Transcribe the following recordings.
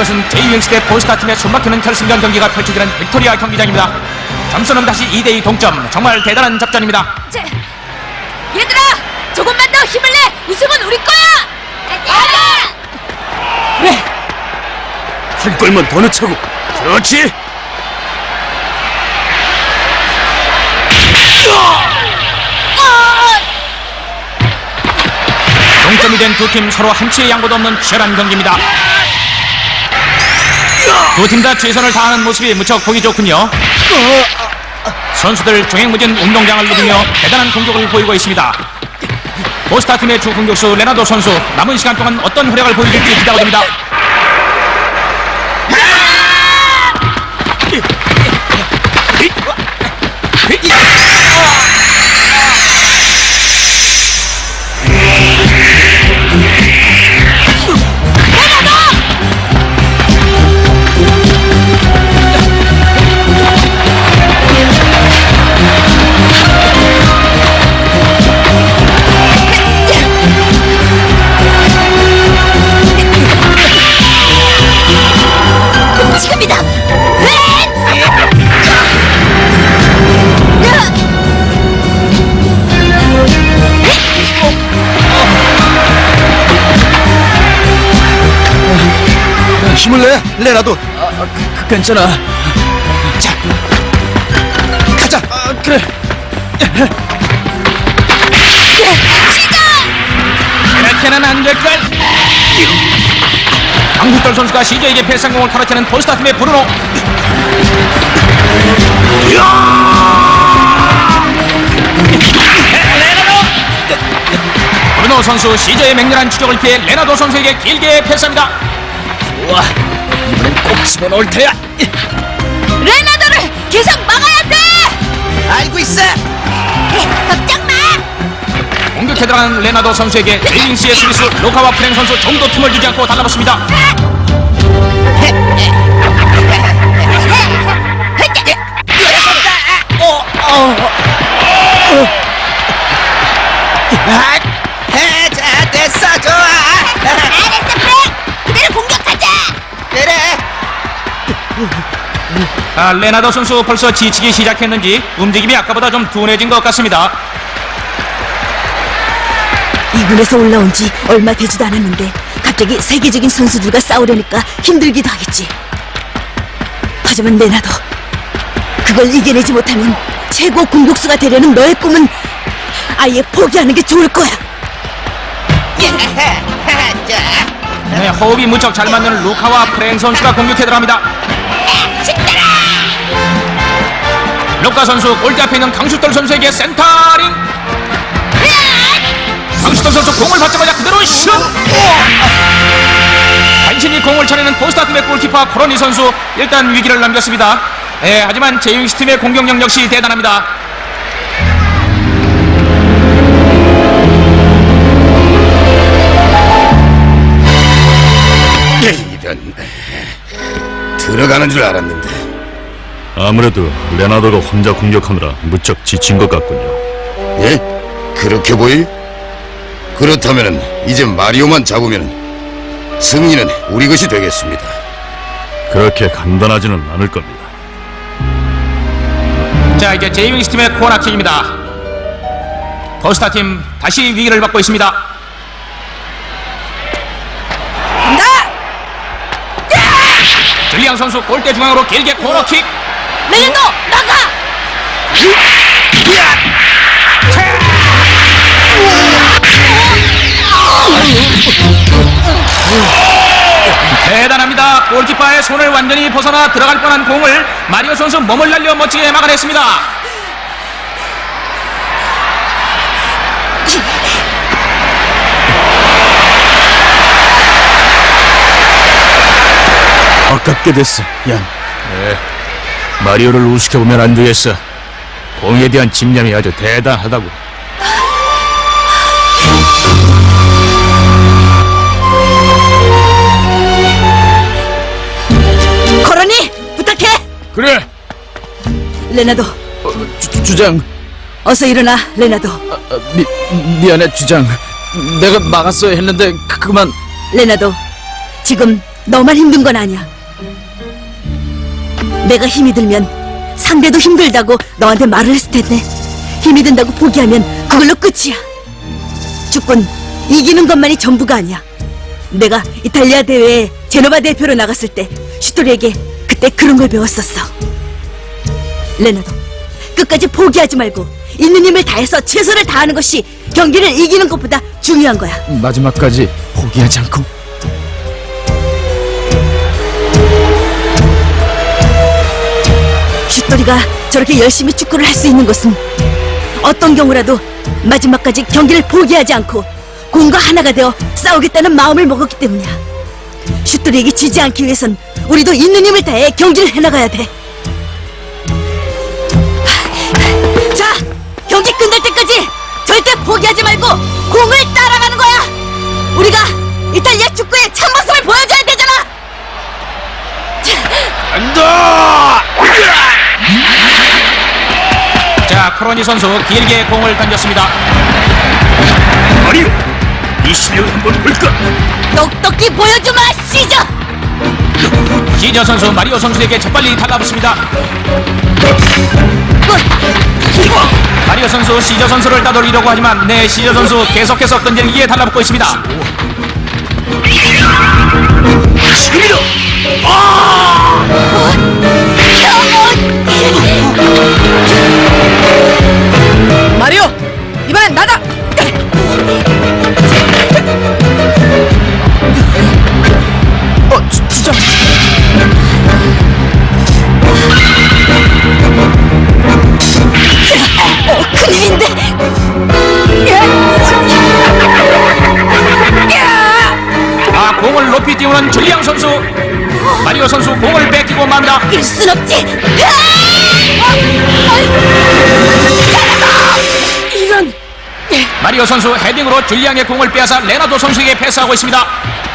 이것은 제2행시대 볼스타 팀의 숨막히는 결승전 경기가 펼쳐지는 빅토리아 경기장입니다. 점수는 다시 2대2 동점. 정말 대단한 접전입니다. 제, 얘들아, 조금만 더 힘을 내. 우승은 우리 거야. 가자. 네. 한 골만 더 넣자고. 그렇지. 동점이 된 두 팀 서로 한치의 양보도 없는 치열한 경기입니다. 두 팀 다 최선을 다하는 모습이 무척 보기 좋군요. 선수들 종횡무진 운동장을 누비며 대단한 공격을 보이고 있습니다. 보스타 팀의 주 공격수 레나도 선수 남은 시간 동안 어떤 활약을 보여줄지 기대가 됩니다. 힘을 내, 레나도. 괜찮아. 자, 가자. 그래. 이렇게는 안 될 걸. 강국돌 선수가 CJ에게 패상공을 가로채는 볼스타 팀의 브루노. 브루노 선수 CJ의 맹렬한 추격을 피해 레나도 선수에게 길게 패스합니다. 와, 이번엔 꼭 집어넣을 테야. 레나더를 계속 막아야 돼. 알고 있어. 걱정 마. 공격해 들어가는 레나도 선수에게 제인스의 수비수 로카와 프랭 선수 정도 틈을 주지 않고 달라붙습니다. 자, 아, 레나도 선수 벌써 지치기 시작했는지 움직임이 아까보다 좀 둔해진 것 같습니다. 이군에서 올라온 지 얼마 되지도 않았는데 갑자기 세계적인 선수들과 싸우려니까 힘들기도 하겠지. 하지만 내나도 그걸 이겨내지 못하면 최고 공격수가 되려는 너의 꿈은 아예 포기하는 게 좋을 거야. 네, 호흡이 무척 잘 맞는 루카와 프랭 선수가 공격해 들어갑니다. 루카 선수 골대 앞에 있는 강슈돌 선수에게 센터링. 강슈돌 선수 공을 받자마자 그대로 슛. 간신히 공을 차내는 포스타 팀의 골키퍼 코로니 선수 일단 위기를 남겼습니다. 예, 하지만 제이윙스 팀의 공격력 역시 대단합니다. 들어가는 줄 알았는데 아무래도 레나도가 혼자 공격하느라 무척 지친 것 같군요. 예? 그렇게 보이? 그렇다면은 이제 마리오만 잡으면 승리는 우리 것이 되겠습니다. 그렇게 간단하지는 않을 겁니다. 자 이제 제이윙스 팀의 코너킥입니다. 포스타 팀 다시 위기를 받고 있습니다. 간다! 줄리앙 선수 골대 중앙으로 길게 코너킥. 레나더 나가. 대단합니다. 골키퍼의 손을 완전히 벗어나 들어갈 뻔한 공을 마리오 선수 몸을 날려 멋지게 막아냈습니다. 아깝게 됐어, 얀. 마리오를 우습게보면 안 되겠어. 공에 대한 집념이 아주 대단하다고. 코로니 부탁해. 그래. 레나도 주, 주장, 어서 일어나 레나도. 아, 미, 미안해, 주장. 내가 막았어야 했는데 그- 그만. 레나도 지금 너만 힘든 건 아니야. 내가 힘이 들면 상대도 힘들다고 너한테 말을 했을 텐데 힘이 든다고 포기하면 그걸로 끝이야. 축구는 이기는 것만이 전부가 아니야. 내가 이탈리아 대회에 제노바 대표로 나갔을 때 슈토리에게 그때 그런 걸 배웠었어. 레나도 끝까지 포기하지 말고 있는 힘을 다해서 최선을 다하는 것이 경기를 이기는 것보다 중요한 거야. 마지막까지 포기하지 않고 슛돌이가 저렇게 열심히 축구를 할 수 있는 것은 어떤 경우라도 마지막까지 경기를 포기하지 않고 공과 하나가 되어 싸우겠다는 마음을 먹었기 때문이야. 슛돌이에게 지지 않기 위해선 우리도 있는 힘을 다해 경기를 해나가야 돼. 자, 경기 끝날 때까지 절대 포기하지 말고 공을 따라가는 거야. 우리가 이탈리아 축구의 참모습을 보여줘야 되잖아. 자, 크로니 선수 길게 공을 던졌습니다. 마리오, 이 실력 한번 볼까? 똑똑히 보여주마, 시저. 시저 선수 마리오 선수에게 재빨리 달라붙습니다. 마리오 선수 시저 선수를 따돌리려고 하지만 네 시저 선수 계속해서 던지기에 달라붙고 있습니다. 지금이다. 마리오, 이번엔 나다. 어 주, 주장 큰일인데. 아 공을 높이 띄우는 줄리앙 선수 마리오 선수 공을 뺏기고 맙니다. 이길 순 없지. 선수 헤딩으로 줄리앙의 공을 빼앗아 레나도 선수에게 패스하고 있습니다.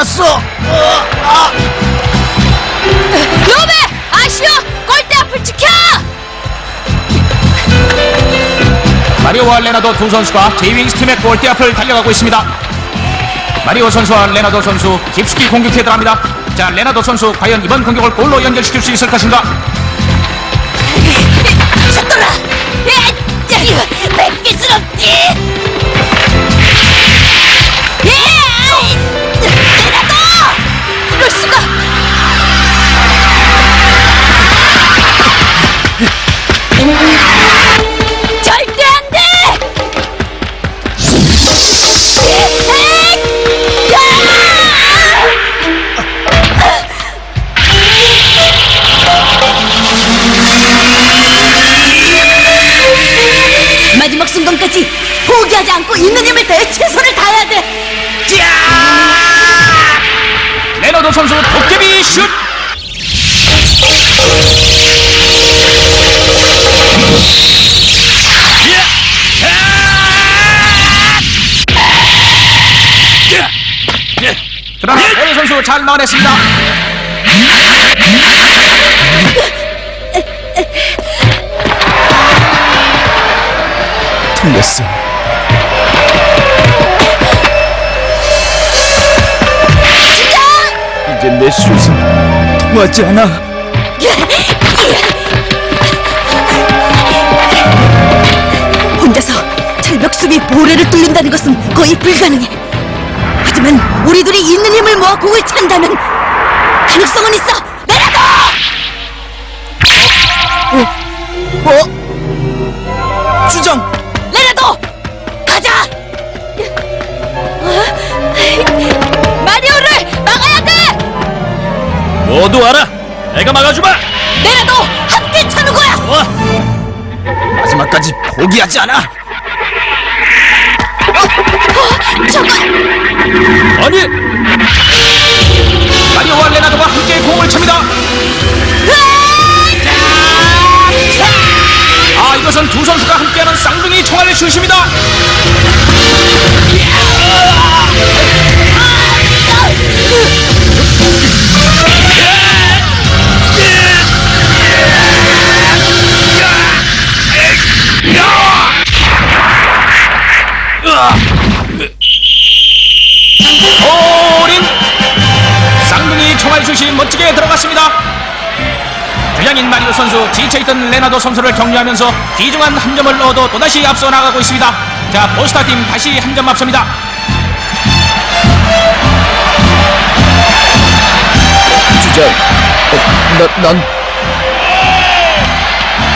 알았어 로베, 아쉬워. 골대 앞을 지켜. 마리오와 레나도 두 선수가 제이윙스 팀의 골대 앞을 달려가고 있습니다. 마리오 선수와 레나도 선수 깊숙이 공격해 들어갑니다. 자, 레나도 선수 과연 이번 공격을 골로 연결시킬 수 있을 것인가? 쳤더라. 뺏길 순 없지. 내 라도. 막아냈습니다. 틀렸어 이제 내 슛은 통하지 않아 혼자서 철벽 수비 보레를 뚫는다는 것은 거의 불가능해. 하지만 우리 둘이 있는 힘을 모아 공을 찬다면 가능성은 있어. 내라도! 어? 주장 내라도! 가자! 마리오를 막아야 돼. 모두 알아. 내가 막아주마. 내라도 함께 차는 거야. 좋아. 마지막까지 포기하지 않아 어? 아니! 마리오와 레나드와 함께 공을 칩니다! 아 이것은 두 선수가 함께하는 쌍둥이 총알의 슛입니다. 슛이 멋지게 들어갔습니다. 주장인 마리오 선수 지쳐있던 레나도 선수를 격려하면서 귀중한 한 점을 얻어 또다시 앞서 나가고 있습니다. 자 포스타 팀 다시 한 점 앞섭니다. 주장, 어, 나, 난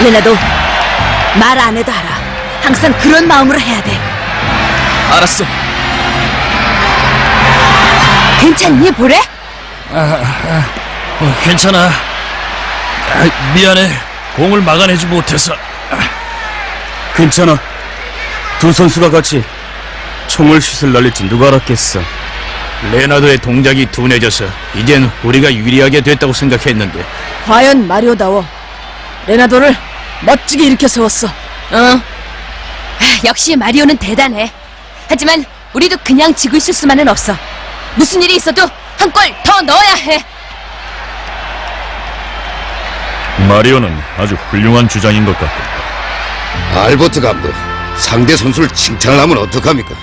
레나도 말 안 해도 알아. 항상 그런 마음으로 해야 돼. 알았어. 괜찮니, 보래? 어, 괜찮아. 아, 미안해. 공을 막아내지 못해서. 괜찮아. 두 선수가 같이 총을 슛을 날릴지 누가 알았겠어. 레나도의 동작이 둔해져서 이젠 우리가 유리하게 됐다고 생각했는데 과연 마리오다워. 레나도를 멋지게 일으켜 세웠어. 어. 역시 마리오는 대단해. 하지만 우리도 그냥 지고 있을 수만은 없어. 무슨 일이 있어도 한 골 더 넣어야 해. 마리오는 아주 훌륭한 주장인 것 같고 알버트 감독, 상대 선수를 칭찬을 하면 어떡합니까?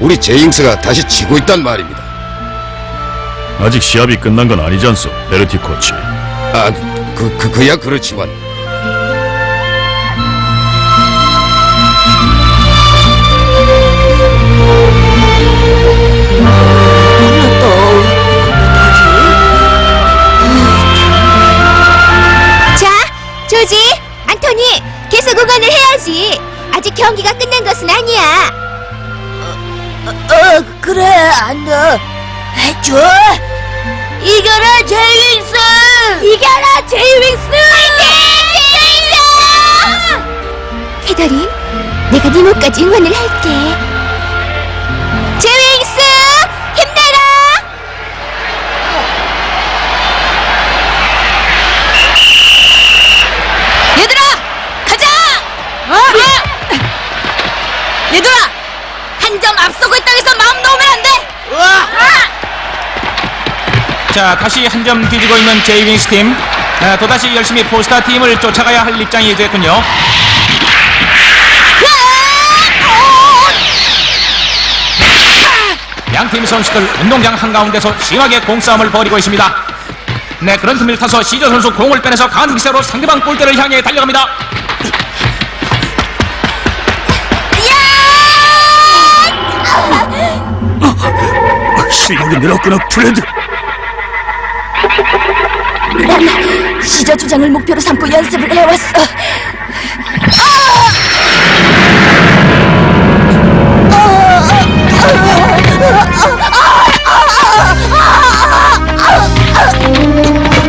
우리 제잉스가 다시 지고 있단 말입니다. 아직 시합이 끝난 건 아니지 않소 베르티 코치 아, 그, 그, 그야 그렇지만 해야지. 아직 경기가 끝난 것은 아니야. 어, 그래, 안 돼. 해줘. 이겨라, 제이윙스! 이겨라, 제이윙스! 화이팅! 테더린, 내가 네 목까지 응원을 할게. 어? 얘들아, 한 점 앞서고 있다고 해서 마음 놓으면 안 돼. 자 다시 한 점 뒤지고 있는 제이윙스 팀 아, 또다시 열심히 포스타 팀을 쫓아가야 할 입장이 됐군요. 양팀 선수들 운동장 한가운데서 심하게 공싸움을 벌이고 있습니다. 네, 그런 틈을 타서 시저 선수 공을 빼내서 강한 기세로 상대방 골대를 향해 달려갑니다. 실력이 늘었구나, 프레드. 난 시저 주장을 목표로 삼고 연습을 해왔어.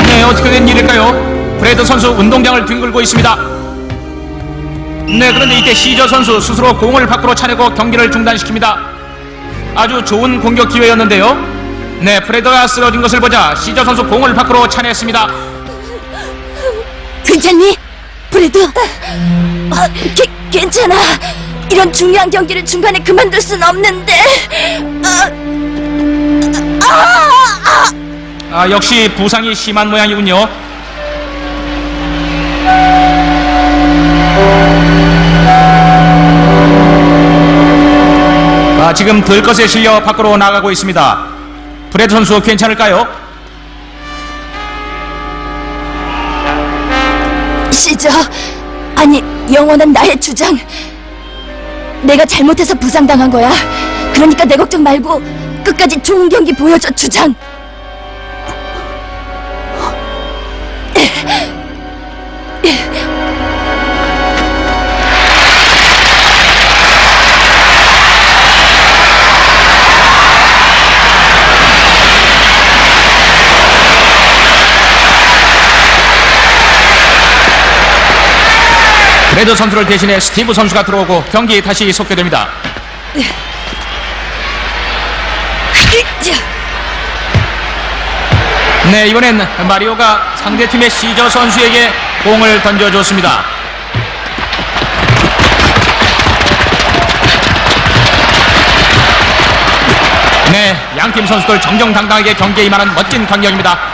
네, 어떻게 된 일일까요? 브레드 선수 운동장을 뒹굴고 있습니다. 네, 그런데 이때 시저 선수 스스로 공을 밖으로 차내고 경기를 중단시킵니다. 아주 좋은 공격 기회였는데요. 네, 프레드가 쓰러진 것을 보자 시저 선수 공을 밖으로 차냈습니다. 괜찮니? 브레드? 아, 게, 괜찮아. 이런 중요한 경기를 중간에 그만둘 순 없는데. 아, 아, 역시 부상이 심한 모양이군요. 아, 지금 들 것에 실려 밖으로 나가고 있습니다. 브레드 선수 괜찮을까요? 시저. 아니, 영원한 나의 주장. 내가 잘못해서 부상당한 거야. 그러니까 내 걱정 말고 끝까지 좋은 경기 보여줘, 주장. 브레드 선수를 대신해 스티브 선수가 들어오고 경기 다시 속개됩니다. 으쌰. 네, 이번엔 마리오가 상대팀의 시저 선수에게 공을 던져줬습니다. 네, 양팀 선수들 정정당당하게 경기에 임하는 멋진 광경입니다.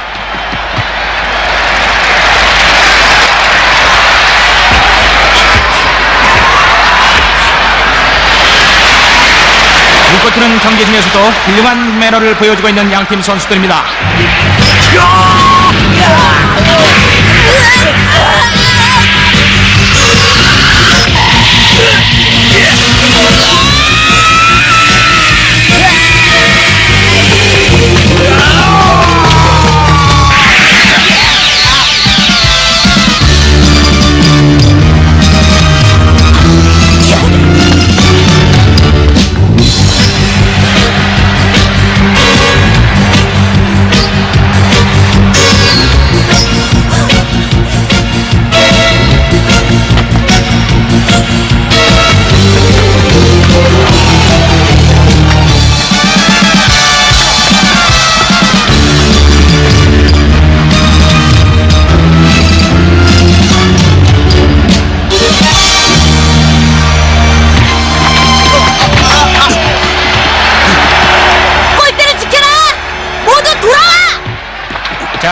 튀는 경기 중에서도 훌륭한 매너를 보여주고 있는 양팀 선수들입니다.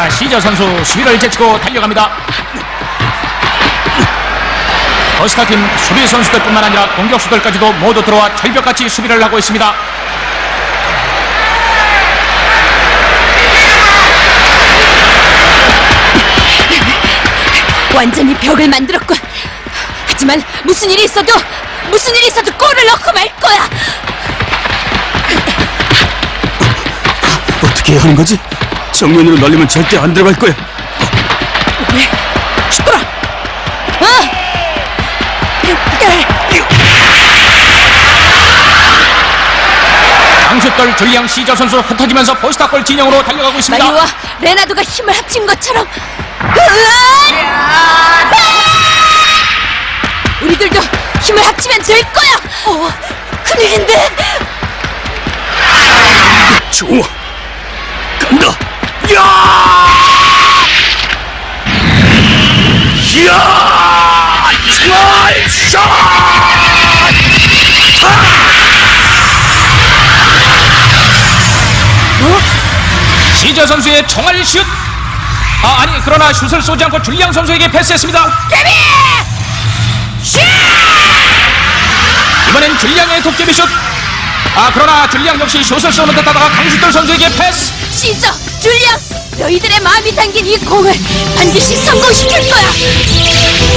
자, 시저 선수 수비를 제치고 달려갑니다. 버스타팀 수비 선수들뿐만 아니라 공격수들까지도 모두 들어와 철벽같이 수비를 하고 있습니다. 완전히 벽을 만들었군. 하지만 무슨 일이 있어도 무슨 일이 있어도 골을 넣고 말 거야. 어떻게 하는 거지? 정면으로 날리면 절대 안 들어갈 거야. 죽어라. 어? 강슛돌 줄리앙 시저 선수 흩어지면서 포스타골 진영으로 달려가고 있습니다. 마리오와 레나도가 힘을 합친 것처럼. 으아! 우리들도 힘을 합치면 될 거야. 어, 큰일인데. 좋아. 간다. 야! 야! 나이스! 시저 선수의 총알 슛. 아, 아니 그러나 슛을 쏘지 않고 줄리앙 선수에게 패스했습니다. 개비! 슛! 이번엔 줄리앙의 도깨비 슛. 아 그러나 줄리앙 역시 슛을 쏘는 듯하다가 강슛돌 선수에게 패스. 시저, 줄리앙, 너희들의 마음이 담긴 이 공을 반드시 성공시킬 거야.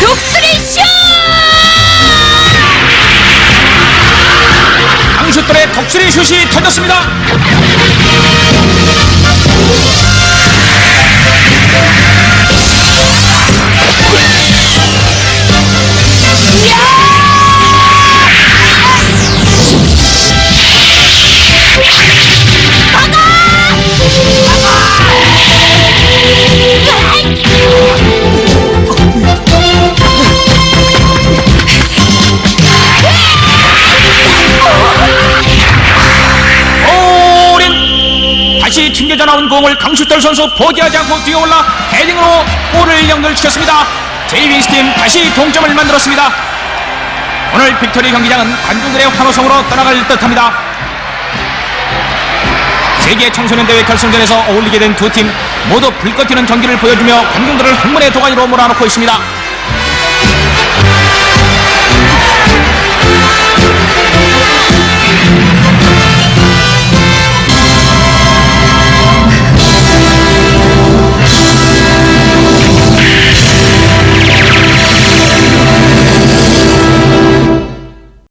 독수리 슛! 강슛돌의 독수리 슛이 터졌습니다. 공을 강슛돌 선수 포기하지 않고 뛰어올라 헤딩으로 골을 연결시켰습니다. 제이윙스팀 다시 동점을 만들었습니다. 오늘 빅토리 경기장은 관중들의 환호성으로 떠나갈 듯합니다. 세계 청소년 대회 결승전에서 어울리게 된 두 팀 모두 불꽃 튀는 경기를 보여주며 관중들을 흥분의 도가니로 몰아넣고 있습니다.